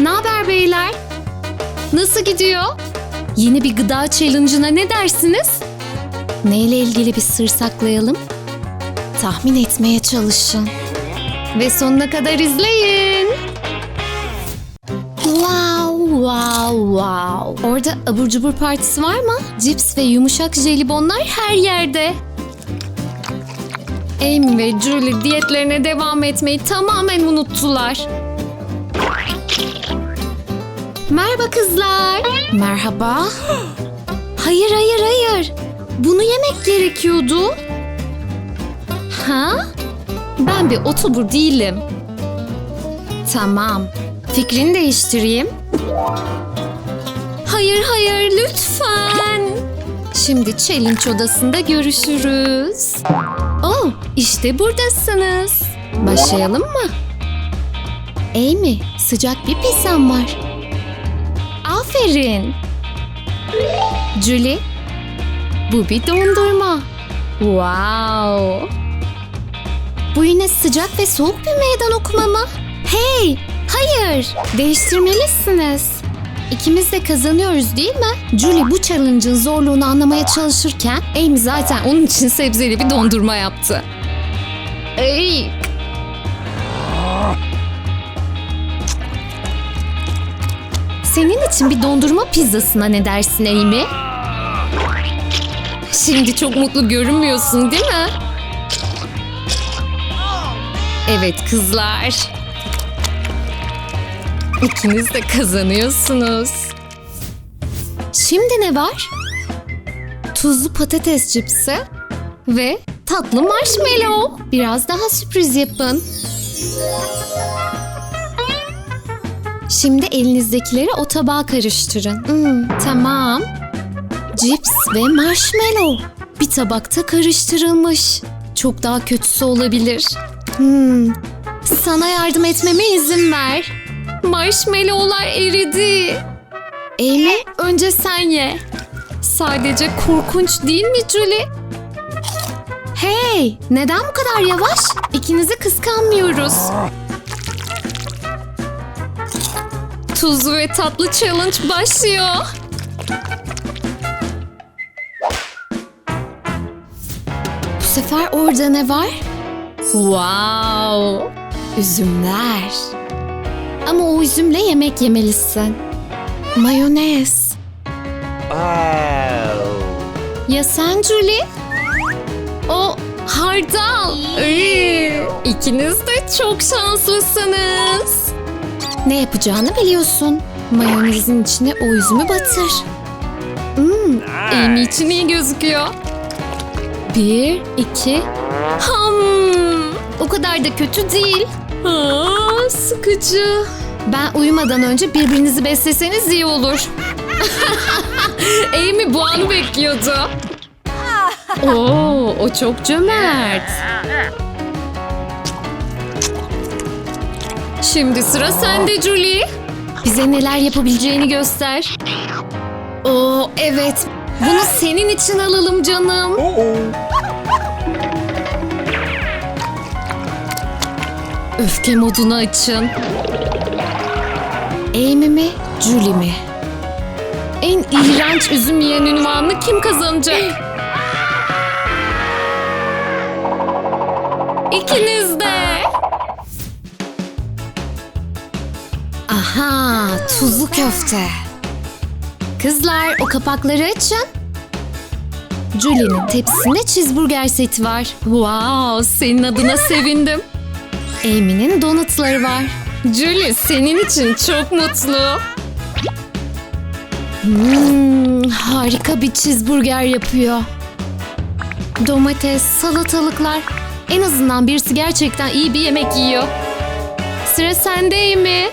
Ne haber beyler? Nasıl gidiyor? Yeni bir gıda challenge'ına ne dersiniz? Neyle ilgili bir sır saklayalım? Tahmin etmeye çalışın. Ve sonuna kadar izleyin. Wow, wow, wow. Orada abur cubur partisi var mı? Cips ve yumuşak jelibonlar her yerde. Amy ve Julie diyetlerine devam etmeyi tamamen unuttular. Merhaba kızlar. Merhaba. Hayır hayır hayır. Bunu yemek gerekiyordu. Ha? Ben bir otobur değilim. Tamam. Fikrini değiştireyim. Hayır hayır lütfen. Şimdi challenge odasında görüşürüz. Oh işte buradasınız. Başlayalım mı? Amy sıcak bir pizzam var. Aferin. Julie bu bir dondurma. Wow. Bu yine sıcak ve soğuk bir meydan okuma mı? Hey! Hayır! Değiştirmelisiniz. İkimiz de kazanıyoruz değil mi? Julie bu challenge'ın zorluğunu anlamaya çalışırken Amy zaten onun için sebzeli bir dondurma yaptı. Ey! Senin için bir dondurma pizzasına ne dersin Amy? Şimdi çok mutlu görünmüyorsun değil mi? Evet kızlar. İkiniz de kazanıyorsunuz. Şimdi ne var? Tuzlu patates cipsi ve tatlı marshmallow. Biraz daha sürpriz yapın. Şimdi elinizdekileri o tabağa karıştırın. Hmm, tamam. Cips ve marshmallow. Bir tabakta karıştırılmış. Çok daha kötüsü olabilir. Hmm. Sana yardım etmeme izin ver. Marshmallowlar eridi. Amy önce sen ye. Sadece korkunç değil mi Julie? Hey, neden bu kadar yavaş? İkinizi kıskanmıyoruz. Tuzlu ve tatlı challenge başlıyor. Bu sefer orada ne var? Wow! Üzümler. Ama o üzümle yemek yemelisin. Mayonez. Oh. Ya sen Julie? O hardal. Iy, İkiniz de çok şanslısınız. Ne yapacağını biliyorsun. Mayonezin içine o üzümü batır. Hmm, Amy için iyi gözüküyor. Bir, iki, ham. O kadar da kötü değil. Aa, sıkıcı. Ben uyumadan önce birbirinizi besleseniz iyi olur. Amy bu anı bekliyordu. Oo, o çok cömert. Şimdi sıra sende Julie. Bize neler yapabileceğini göster. Oo, evet. Bunu senin için alalım canım. Öfke modunu açın. Amy mi, Julie mi? En iğrenç üzüm yiyen ünvanını kim kazanacak? İkiniz Aha, tuzlu köfte. Kızlar, o kapakları açın. Julie'nin tepsisinde cheeseburger seti var. Wow, senin adına sevindim. Amy'nin donutları var. Julie senin için çok mutlu. Hmm, harika bir cheeseburger yapıyor. Domates, salatalıklar. En azından birisi gerçekten iyi bir yemek yiyor. Sıra sende mi?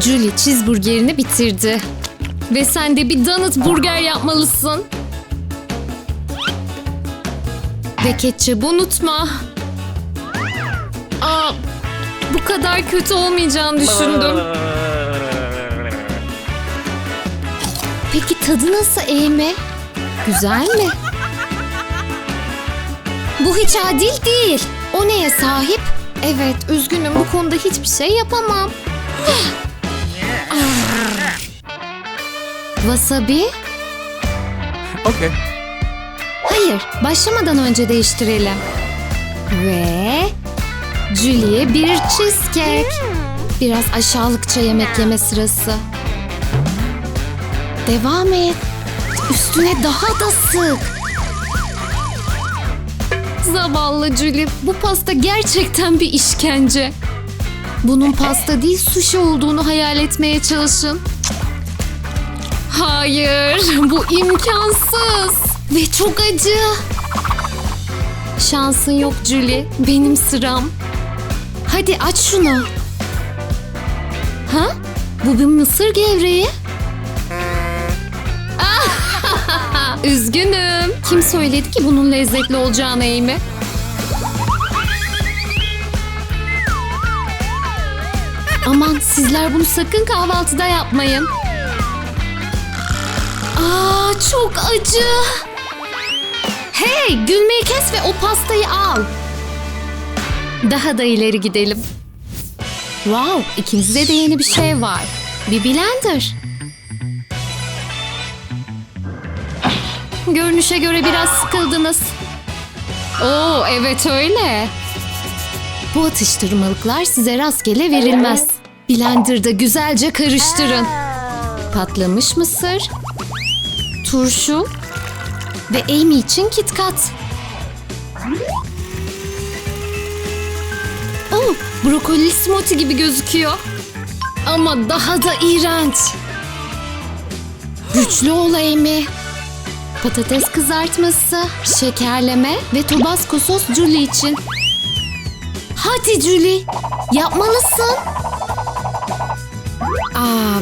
Julie cheeseburgerini bitirdi. Ve sen de bir donut burger yapmalısın. Ve ketçabı unutma. Aa, bu kadar kötü olmayacağını düşündüm. Peki tadı nasıl Amy? Güzel mi? Bu hiç adil değil. O neye sahip? Evet, üzgünüm bu konuda hiçbir şey yapamam. Wasabi? Okay. Hayır, başlamadan önce değiştirelim. Ve Julie'ye bir cheesecake. Biraz aşağılıkça yemek yeme sırası. Devam et. Üstüne daha da sık. Zavallı Julie, bu pasta gerçekten bir işkence. Bunun pasta değil sushi olduğunu hayal etmeye çalışın. Hayır, bu imkansız. Ve çok acı. Şansın yok Julie, benim sıram. Hadi aç şunu. Ha? Bu bir mısır gevreği. Ah! Üzgünüm. Kim söyledi ki bunun lezzetli olacağını Amy? Aman sizler bunu sakın kahvaltıda yapmayın. Aa çok acı. Hey gülmeyi kes ve o pastayı al. Daha da ileri gidelim. Wow ikinizde de yeni bir şey var. Bir blender. Görünüşe göre biraz sıkıldınız. Oo evet öyle. Bu atıştırmalıklar size rastgele verilmez. Blender'da güzelce karıştırın. Patlamış mısır, turşu ve Amy için KitKat. Oh, brokoli smoothie gibi gözüküyor. Ama daha da iğrenç. Güçlü ol Amy. Patates kızartması, şekerleme ve tabasco sos Julie için. Hadi Julie, yapmalısın. Aa,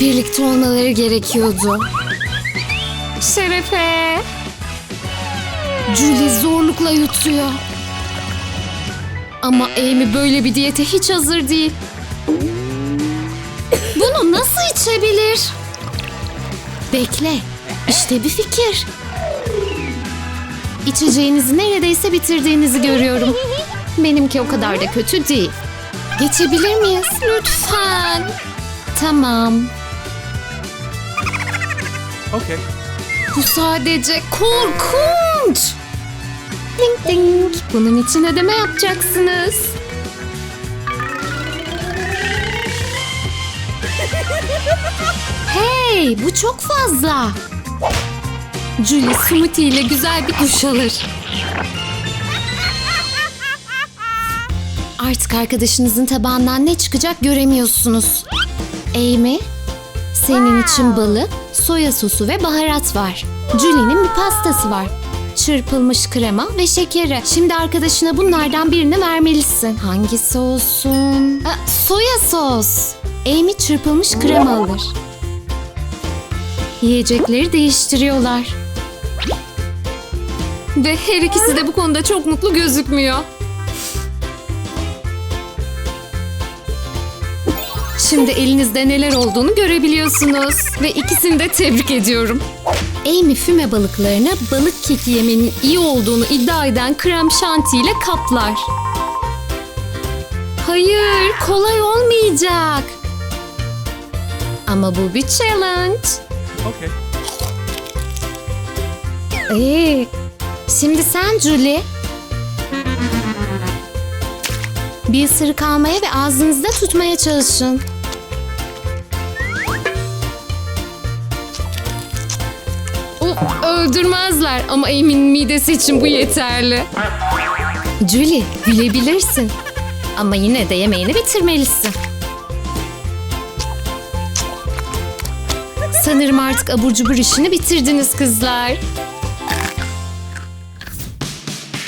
birlikte olmaları gerekiyordu. Şerefe. Julie zorlukla yutuyor. Ama Amy böyle bir diyete hiç hazır değil. Bunu nasıl içebilir? Bekle. İşte bir fikir. İçeceğinizi neredeyse bitirdiğinizi görüyorum. Benimki o kadar da kötü değil. Geçebilir miyiz? Lütfen. Tamam. Okay. Bu sadece korkunç. Ding ding. Bunun için ödeme yapacaksınız. Hey, bu çok fazla. Julie smoothie ile güzel bir duş alır. Artık arkadaşınızın tabağından ne çıkacak göremiyorsunuz. Amy, senin için balık, soya sosu ve baharat var. Julie'nin bir pastası var. Çırpılmış krema ve şekeri. Şimdi arkadaşına bunlardan birini vermelisin. Hangisi olsun? Ha, soya sos. Amy çırpılmış krema alır. Yiyecekleri değiştiriyorlar. Ve her ikisi de bu konuda çok mutlu gözükmüyor. Şimdi elinizde neler olduğunu görebiliyorsunuz. Ve ikisini de tebrik ediyorum. Amy füme balıklarını balık keki yemenin iyi olduğunu iddia eden krem şanti ile kaplar. Hayır, kolay olmayacak. Ama bu bir challenge. Okay. Ee, şimdi sen Julie. Bir ısırık almaya ve ağzınızda tutmaya çalışın. O öldürmezler ama Amy'nin midesi için bu yeterli. Julie, gülebilirsin. Ama yine de yemeğini bitirmelisin. Sanırım artık abur cubur işini bitirdiniz kızlar.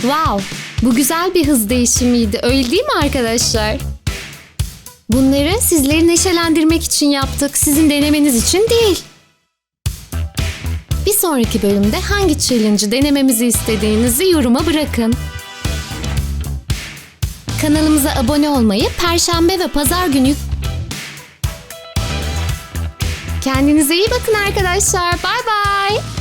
Wow, bu güzel bir hız değişimiydi. Öyle değil mi arkadaşlar? Bunları sizleri neşelendirmek için yaptık. Sizin denemeniz için değil. Bir sonraki bölümde hangi challenge'ı denememizi istediğinizi yoruma bırakın. Kanalımıza abone olmayı, perşembe ve pazar günü Kendinize iyi bakın arkadaşlar. Bay bay.